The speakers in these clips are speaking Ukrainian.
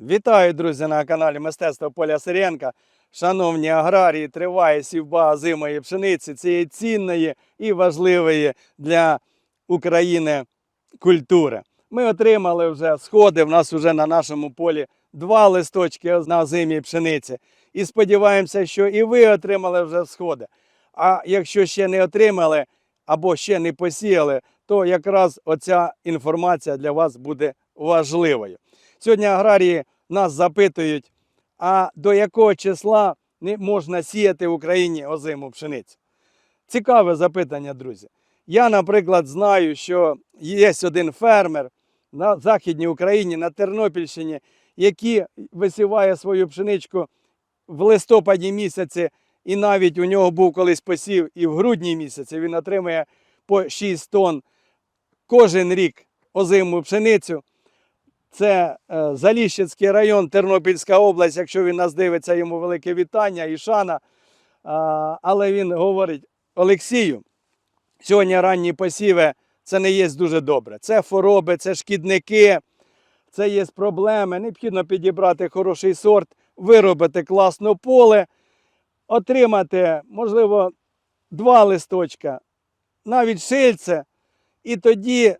Вітаю, друзі, на каналі Мистецтво Поля Сиренка. Шановні аграрії, триває сівба озимої пшениці цієї цінної і важливої для України культури. Ми отримали вже сходи. В нас вже на нашому полі два листочки на озимій пшениці. І сподіваємося, що і ви отримали вже сходи. А якщо ще не отримали або ще не посіяли, то якраз оця інформація для вас буде важливою. Сьогодні аграрії нас запитують, а до якого числа можна сіяти в Україні озиму пшеницю? Цікаве запитання, друзі. Я, наприклад, знаю, що є один фермер на Західній Україні, на Тернопільщині, який висіває свою пшеничку в листопаді місяці, і навіть у нього був колись посів, і в грудні місяці він отримує по 6 тонн кожен рік озиму пшеницю. Це е, Заліщицький район, Тернопільська область. Якщо він нас дивиться, йому велике вітання і шана. Але він говорить: Олексію, сьогодні ранні посіви це не є дуже добре. Це хвороби, це шкідники, це є проблеми. Необхідно підібрати хороший сорт, виробити класне поле, отримати, можливо, два листочка, навіть шильце, і тоді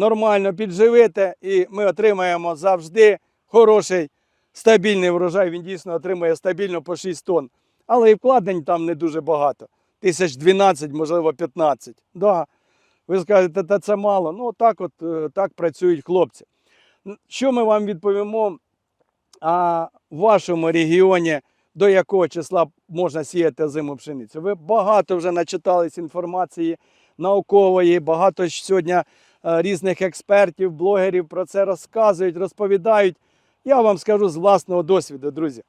нормально підживити, і ми отримаємо завжди хороший стабільний врожай. Він дійсно отримує стабільно по 6 тонн. Але і вкладень там не дуже багато. Тисяч 12, можливо, 15. Да. Ви скажете, та це мало. Ну, так от е, так працюють хлопці. Що ми вам відповімо? А в вашому регіоні до якого числа можна сіяти зиму пшеницю? Ви багато вже начитались інформації наукової, багато сьогодні різних експертів, блогерів про це розказують, розповідають. Я вам скажу з власного досвіду, друзі.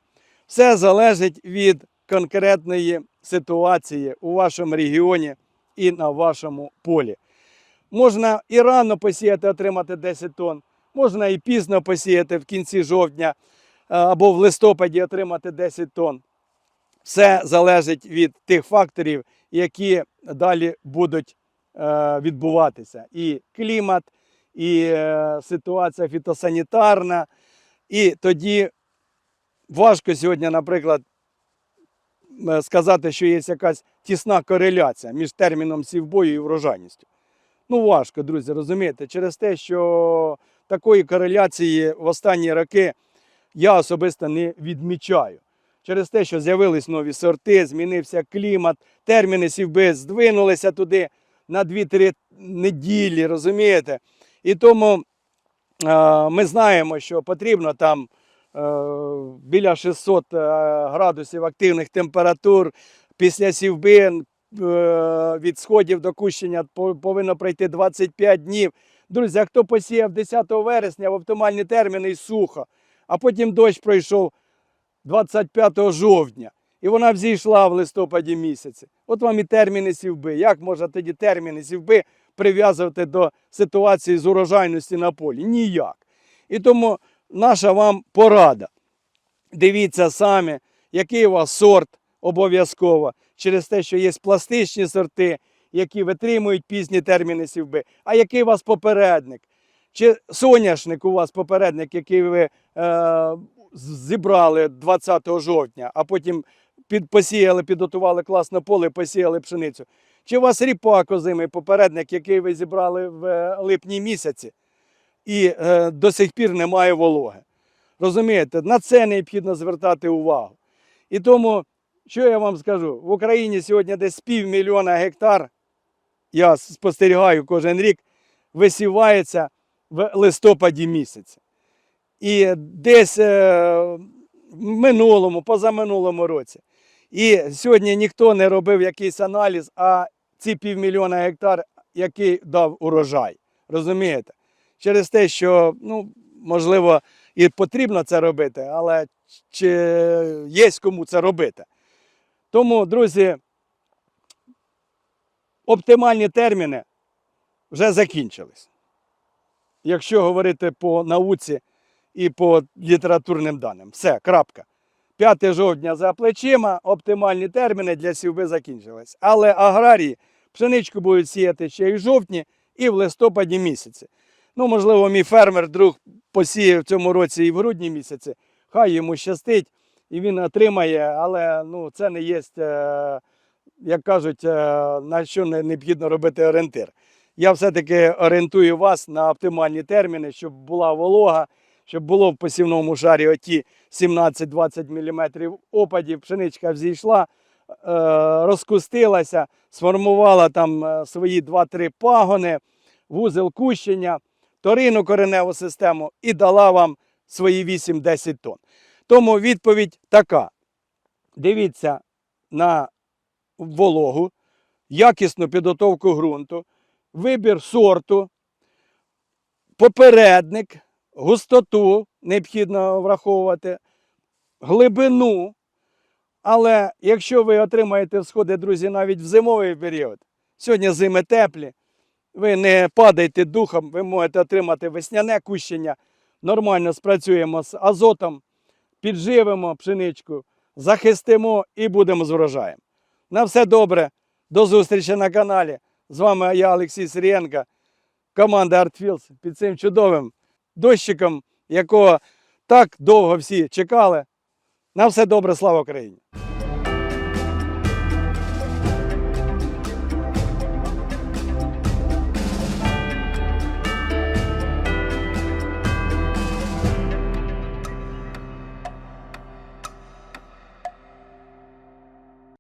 Все залежить від конкретної ситуації у вашому регіоні і на вашому полі. Можна і рано посіяти, отримати 10 тонн, можна і пізно посіяти в кінці жовтня е, або в листопаді отримати 10 тонн. Все залежить від тих факторів, які далі будуть е, відбуватися. І клімат, і е, ситуація фітосанітарна. І тоді важко сьогодні, наприклад, е, сказати, що є якась тісна кореляція між терміном сівбою і врожайністю. Ну, важко, друзі, розумієте, через те, що такої кореляції в останні роки я особисто не відмічаю. Через те, що з'явились нові сорти, змінився клімат, терміни сівби здвинулися туди на 2-3 неділі, розумієте? І тому е, ми знаємо, що потрібно там е, біля 600 е, градусів активних температур після сівби від сходів до кущення повинно пройти 25 днів. Друзі, а хто посіяв 10 вересня в оптимальні терміни і сухо, а потім дощ пройшов 25 жовтня, і вона взійшла в листопаді місяці. От вам і терміни сівби. Як можна тоді терміни сівби прив'язувати до ситуації з урожайності на полі? Ніяк. І тому наша вам порада. Дивіться самі, який у вас сорт обов'язково, через те, що є пластичні сорти, які витримують пізні терміни сівби, а який у вас попередник. Чи соняшник у вас попередник, який ви е, зібрали 20 жовтня, а потім під, посіяли, підготували класне поле, посіяли пшеницю. Чи у вас ріпак озимий попередник, який ви зібрали в е, липні місяці, і е, до сих пір немає вологи. Розумієте, на це необхідно звертати увагу. І тому, що я вам скажу, в Україні сьогодні десь півмільйона гектар, я спостерігаю кожен рік, висівається в листопаді місяці. І десь е, в минулому, позаминулому році. І сьогодні ніхто не робив якийсь аналіз, а ці півмільйона гектар, який дав урожай. Розумієте? Через те, що, ну, можливо, і потрібно це робити, але чи є кому це робити. Тому, друзі, оптимальні терміни вже закінчились. Якщо говорити по науці і по літературним даним. Все, крапка. 5 жовтня за плечима, оптимальні терміни для сівби закінчились. Але аграрії пшеничку будуть сіяти ще і в жовтні, і в листопаді місяці. Ну, можливо, мій фермер друг посіє в цьому році і в грудні місяці. Хай йому щастить, і він отримає, але ну, це не є, е, як кажуть, е, на що необхідно робити орієнтир. Я все-таки орієнтую вас на оптимальні терміни, щоб була волога, щоб було в посівному шарі оті 17-20 мм опадів, пшеничка взійшла, е, розкустилася, сформувала там е, свої 2-3 пагони, вузел кущення, торину кореневу систему і дала вам свої 8-10 тонн. Тому відповідь така: дивіться на вологу, якісну підготовку ґрунту, вибір сорту, попередник, густоту необхідно враховувати, глибину. Але якщо ви отримаєте всходи, друзі, навіть в зимовий період, сьогодні зими теплі, ви не падайте духом, ви можете отримати весняне кущення, нормально спрацюємо з азотом, підживимо пшеничку, захистимо і будемо з врожаєм. На все добре, до зустрічі на каналі. З вами я, Олексій Сирієнко, команда ArtFields під цим чудовим дощиком, якого так довго всі чекали. На все добре, слава Україні!